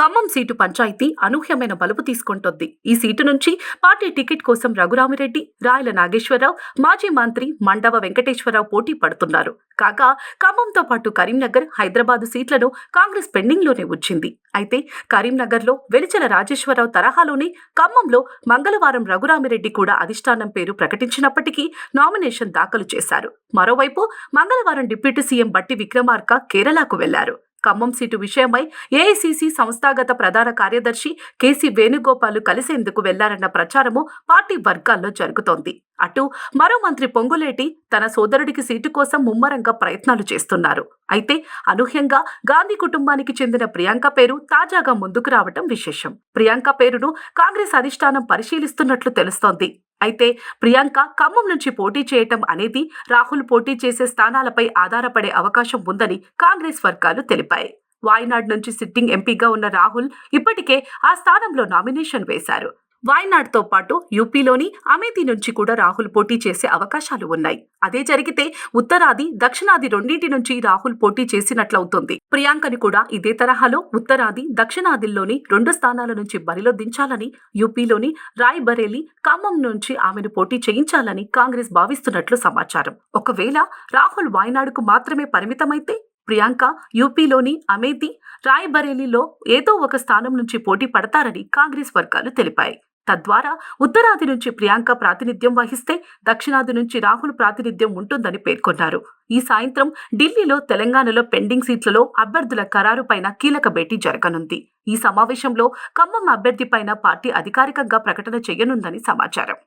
Khammam seat panchayat అనూహ్యమైన బలుపు తీసుకుంటోంది. ఈ సీటు నుంచి పార్టీ టికెట్ కోసం రఘురామిరెడ్డి రాయల నాగేశ్వరరావు మాజీ మంత్రి మండవ వెంకటేశ్వరరావు పోటీ పడుతున్నారు. కాగా ఖమ్మంతో పాటు కరీంనగర్ హైదరాబాద్ సీట్లను కాంగ్రెస్ పెండింగ్లోనే ఉంచింది. అయితే కరీంనగర్లో వెలిచల రాజేశ్వరరావు తరహాలోనే ఖమ్మంలో మంగళవారం రఘురామిరెడ్డి కూడా అధిష్టానం పేరు ప్రకటించినప్పటికీ నామినేషన్ దాఖలు చేశారు. మరోవైపు మంగళవారం డిప్యూటీ సీఎం బట్టి విక్రమార్క కేరళకు వెళ్ళారు. ఖమ్మం సీటు విషయమై ఏఐసిసి సంస్థాగత ప్రధాన కార్యదర్శి కేసీ వేణుగోపాల్ కలిసేందుకు వెళ్ళారన్న ప్రచారము పార్టీ వర్గాల్లో జరుగుతోంది. అటు మరో మంత్రి పొంగులేటి తన సోదరుడికి సీటు కోసం ముమ్మరంగా ప్రయత్నాలు చేస్తున్నారు. అయితే అనూహ్యంగా గాంధీ కుటుంబానికి చెందిన ప్రియాంక పేరు తాజాగా ముందుకు రావటం విశేషం. ప్రియాంక పేరును కాంగ్రెస్ అధిష్టానం పరిశీలిస్తున్నట్లు తెలుస్తోంది. అయితే ప్రియాంక ఖమ్మం నుంచి పోటీ చేయటం అనేది రాహుల్ పోటీ చేసే స్థానాలపై ఆధారపడే అవకాశం ఉందని కాంగ్రెస్ వర్గాలు తెలిపాయి. వాయనాడ్ నుంచి సిట్టింగ్ ఎంపీగా ఉన్న రాహుల్ ఇప్పటికే ఆ స్థానంలో నామినేషన్ వేశారు. వాయనాడ్తో పాటు యూపీలోని అమేథీ నుంచి కూడా రాహుల్ పోటీ చేసే అవకాశాలు ఉన్నాయి. అదే జరిగితే ఉత్తరాది దక్షిణాది రెండింటి నుంచి రాహుల్ పోటీ చేసినట్లవుతుంది. ప్రియాంకని కూడా ఇదే తరహాలో ఉత్తరాది దక్షిణాదిల్లోని రెండు స్థానాల నుంచి బరిలో దించాలని యూపీలోని రాయ్ బరేలీ ఖమ్మం నుంచి ఆమెను పోటీ చేయించాలని కాంగ్రెస్ భావిస్తున్నట్లు సమాచారం. ఒకవేళ రాహుల్ వాయనాడుకు మాత్రమే పరిమితమైతే ప్రియాంక యూపీలోని అమేథీ రాయ్బరేలీలో ఏదో ఒక స్థానం నుంచి పోటీ పడతారని కాంగ్రెస్ వర్గాలు తెలిపాయి. తద్వారా ఉత్తరాది నుంచి ప్రియాంక ప్రాతినిధ్యం వహిస్తే దక్షిణాది నుంచి రాహుల్ ప్రాతినిధ్యం ఉంటుందని పేర్కొన్నారు. ఈ సాయంత్రం ఢిల్లీలో తెలంగాణలో పెండింగ్ సీట్లలో అభ్యర్థుల ఖరారుపైన కీలక భేటీ జరగనుంది. ఈ సమావేశంలో ఖమ్మం అభ్యర్థిపైన పార్టీ అధికారికంగా ప్రకటన చేయనుందని సమాచారం.